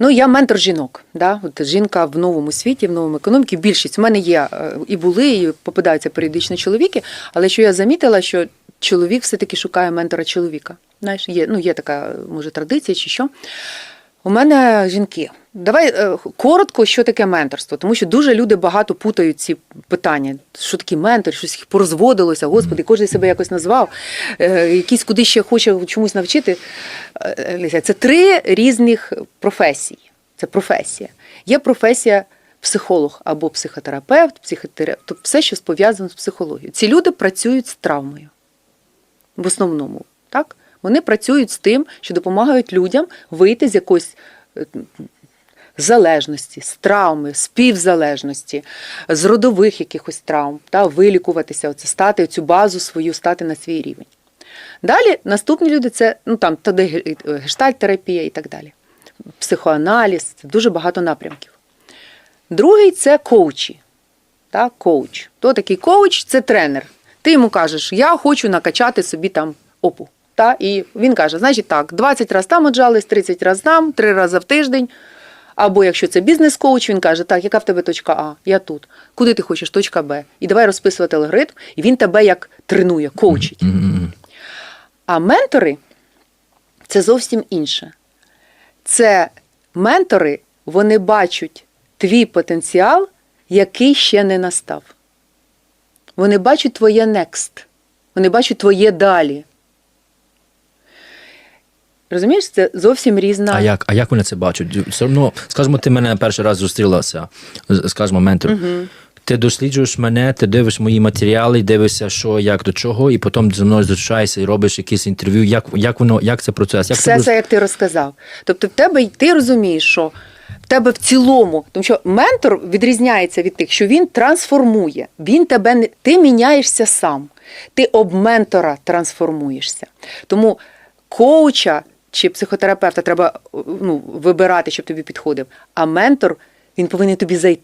Ну, я ментор жінок. Да? От жінка в новому світі, в новому економіці. Більшість в мене є е, і були, і попадаються періодично чоловіки. Але що я замітила, що чоловік все-таки шукає ментора чоловіка. Знаєш, є, ну, є така, може, традиція чи що. У мене жінки. Давай е, коротко, що таке менторство, тому що дуже люди багато путають ці питання. Що таке ментор, щось їх порозводилося, господи, кожен себе якось назвав, е, якийсь куди ще хоче чомусь навчити. Е, Це три різних професії. Це професія. Є професія психолог або психотерапевт, психотерапевт, тобто все, що пов'язано з психологією. Ці люди працюють з травмою в основному. Так? Вони працюють з тим, що допомагають людям вийти з якоїсь залежності, з травми, співзалежності, з родових якихось травм, та, вилікуватися, оце, стати цю базу свою, стати на свій рівень. Далі наступні люди це ну, там, тоді гештальт-терапія і так далі. Психоаналіз, це дуже багато напрямків. Другий це коучі. Та, коуч. Хто такий коуч? Це тренер. Ти йому кажеш, я хочу накачати собі там опу. Та? І він каже, значить так, 20 разів там отжались, 30 разів там, 3 рази в тиждень. Або якщо це бізнес-коуч, він каже, так, яка в тебе точка А? Я тут. Куди ти хочеш? Точка Б. І давай розписувати алгоритм, і він тебе як тренує, коучить. А ментори це зовсім інше. Це ментори, вони бачать твій потенціал, який ще не настав. Вони бачать твоє next. Вони бачать твоє далі. Розумієш, це зовсім різна. А як, а як вони це бачать? Все одно, скажімо, ти мене перший раз зустрілася, скажімо, ментор. Ти досліджуєш мене, ти дивиш мої матеріали, дивишся, що, як до чого, і потім зі мною зустрічаєшся і робиш якісь інтерв'ю. Як, як воно, як це процес? Як Все ти це, як ти розказав. Тобто, в тебе ти розумієш, що в тебе в цілому, тому що ментор відрізняється від тих, що він трансформує. Він тебе не ти міняєшся сам. Ти об ментора трансформуєшся. Тому коуча чи психотерапевта треба ну, вибирати, щоб тобі підходив. А ментор він повинен тобі зайти.